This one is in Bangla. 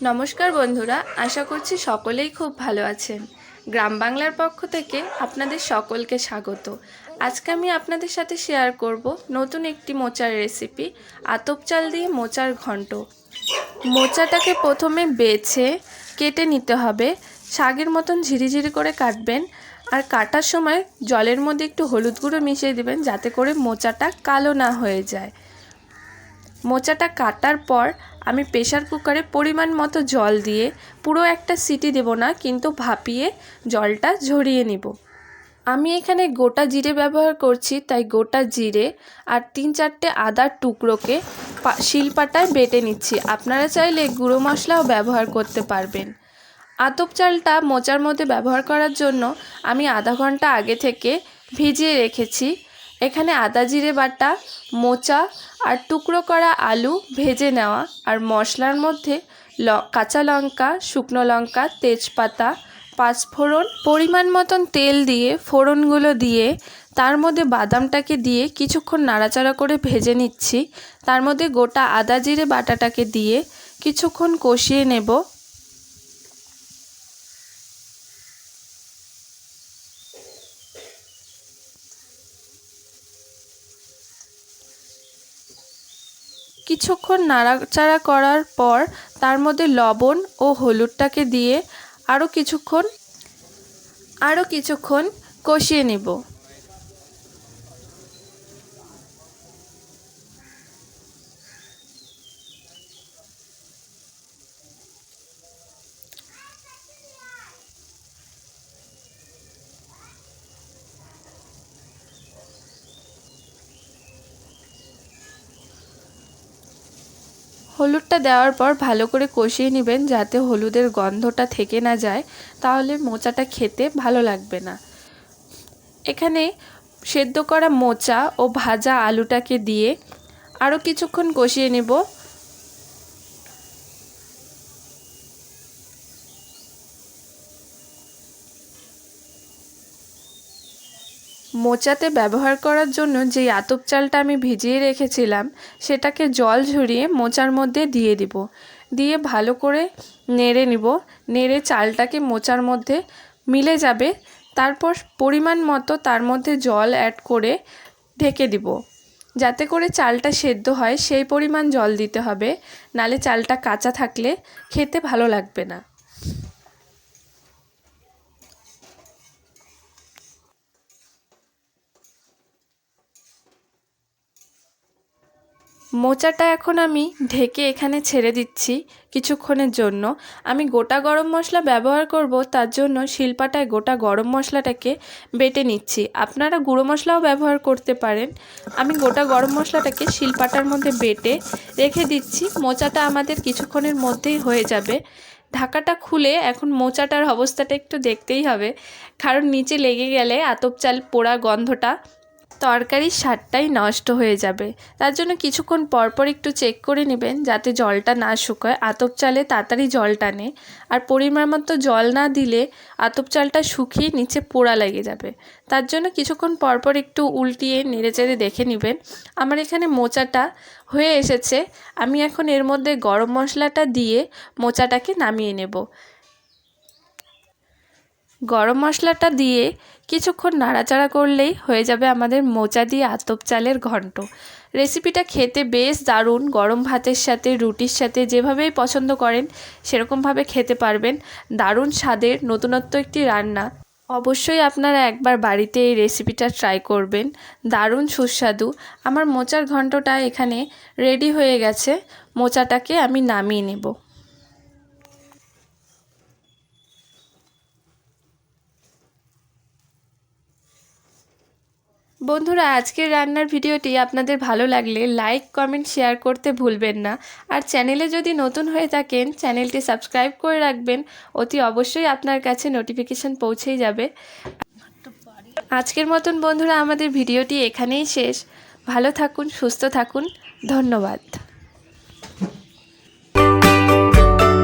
নমস্কার বন্ধুরা, আশা করছি সকলেই খুব ভালো আছেন। গ্রাম বাংলার পক্ষ থেকে আপনাদের সকলকে স্বাগত। আজকে আমি আপনাদের সাথে শেয়ার করব নতুন একটি মোচার রেসিপি আতপ চাল দিয়ে মোচার ঘন্ট। মোচাটাকে প্রথমে বেছে কেটে নিতে হবে। শাকের মতন ঝিরিঝিরি করে কাটবেন আর কাটার সময় জলের মধ্যে একটু হলুদ গুঁড়ো মিশিয়ে দেবেন, যাতে করে মোচাটা কালো না হয়ে যায়। মোচাটা কাটার পর আমি প্রেশার কুকারে পরিমাণ মতো জল দিয়ে পুরো একটা সিটি দেব না, কিন্তু ভাপিয়ে জলটা ঝরিয়ে নিব। আমি এখানে গোটা জিরে ব্যবহার করছি, তাই গোটা জিরে আর তিন চারটে আদার টুকরোকে শিলপাটায় বেটে নিচ্ছি। আপনারা চাইলে গুঁড়ো মশলাও ব্যবহার করতে পারবেন। আতপ চালটা মোচার মধ্যে ব্যবহার করার জন্য আমি আধা ঘণ্টা আগে থেকে ভিজিয়ে রেখেছি। এখানে আদা জিরে বাটা, মোচা আর টুকরো করা আলু ভেজে নেওয়া। আর মশলার মধ্যে ল, কাঁচা লঙ্কা, শুকনো লঙ্কা, তেজপাতা, পাঁচফোড়ন পরিমাণ মতন তেল দিয়ে, ফোড়নগুলো দিয়ে, তার মধ্যে বাদামটাকে দিয়ে কিছুক্ষণ নাড়াচাড়া করে ভেজে নিচ্ছি। তার মধ্যে গোটা আদা জিরে বাটাটাকে দিয়ে কিছুক্ষণ কষিয়ে নেব। কিছুক্ষণ নাড়াচাড়া করার পর তার মধ্যে লবণ ও হলুদটাকে দিয়ে আরও কিছুক্ষণ আরও কিছুক্ষণ কষিয়ে নেব। হলুদটা দেওয়ার পর ভালো করে কষিয়ে নেবেন যাতে হলুদের গন্ধটা থেকে না যায়। তাহলে মোচাটা খেতে ভালো লাগবে না। এখানে সেদ্ধ করা মোচা ও ভাজা আলুটাকে দিয়ে আরও কিছুক্ষণ কষিয়ে নেব। মোচাতে ব্যবহার করার জন্য যে আতপ চালটা আমি ভিজিয়ে রেখেছিলাম, সেটাকে জল ঝরিয়ে মোচার মধ্যে দিয়ে দিব। দিয়ে ভালো করে নেড়ে নিব। নেড়ে চালটাকে মোচার মধ্যে মিলে যাবে। তারপর পরিমাণ মতো তার মধ্যে জল অ্যাড করে ঢেকে দিব। যাতে করে চালটা সেদ্ধ হয়, সেই পরিমাণ জল দিতে হবে। নালে চালটা কাঁচা থাকলে খেতে ভালো লাগবে না। মোচাটা এখন আমি ঢেকে এখানে ছেড়ে দিচ্ছি কিছুক্ষণের জন্য। আমি গোটা গরম মশলা ব্যবহার করব, তার জন্য শিলপাটায় গোটা গরম মশলাটাকে বেটে নিচ্ছি। আপনারা গুঁড়ো মশলাও ব্যবহার করতে পারেন। আমি গোটা গরম মশলাটাকে শিলপাটার মধ্যে বেটে রেখে দিচ্ছি। মোচাটা আমাদের কিছুক্ষণের মধ্যেই হয়ে যাবে। ঢাকাটা খুলে এখন মোচাটার অবস্থাটা একটু দেখতেই হবে, কারণ নিচে লেগে গেলে আতপ চাল পোড়া গন্ধটা তরকারির স্বাদটাই নষ্ট হয়ে যাবে। তার জন্য কিছুক্ষণ পরপর একটু চেক করে নেবেন যাতে জলটা না শুকোয়। আতপ চালে তাড়াতাড়ি জল টানে। আর পরিমাণ মতো জল না দিলে আতপ চালটা শুকিয়ে নিচে পোড়া লেগে যাবে। তার জন্য কিছুক্ষণ পরপর একটু উল্টিয়ে নেড়ে চেড়ে দেখে নেবেন। আমার এখানে মোচাটা হয়ে এসেছে। আমি এখন এর মধ্যে গরম মশলাটা দিয়ে মোচাটাকে নামিয়ে নেব। গরম মশলাটা দিয়ে কিছুক্ষণ নাড়াচাড়া করলেই হয়ে যাবে আমাদের মোচা দিয়ে আতপ চালের ঘন্ট। রেসিপিটা খেতে বেশ দারুণ। গরম ভাতের সাথে, রুটির সাথে যেভাবেই পছন্দ করেন, সেরকমভাবে খেতে পারবেন। দারুণ স্বাদের নতুনত্ব একটি রান্না। অবশ্যই আপনারা একবার বাড়িতে এই রেসিপিটা ট্রাই করবেন। দারুণ সুস্বাদু। আমার মোচার ঘন্টটা এখানে রেডি হয়ে গেছে। মোচাটাকে আমি নামিয়ে নেব। বন্ধুরা, আজকের রান্নার ভিডিওটি আপনাদের ভালো লাগলে লাইক, কমেন্ট, শেয়ার করতে ভুলবেন না। আর চ্যানেলে যদি নতুন হয়ে থাকেন, চ্যানেলটি সাবস্ক্রাইব করে রাখবেন। অতি অবশ্যই আপনার কাছে নোটিফিকেশান পৌঁছেই যাবে। আজকের মতন বন্ধুরা, আমাদের ভিডিওটি এখানেই শেষ। ভালো থাকুন, সুস্থ থাকুন। ধন্যবাদ।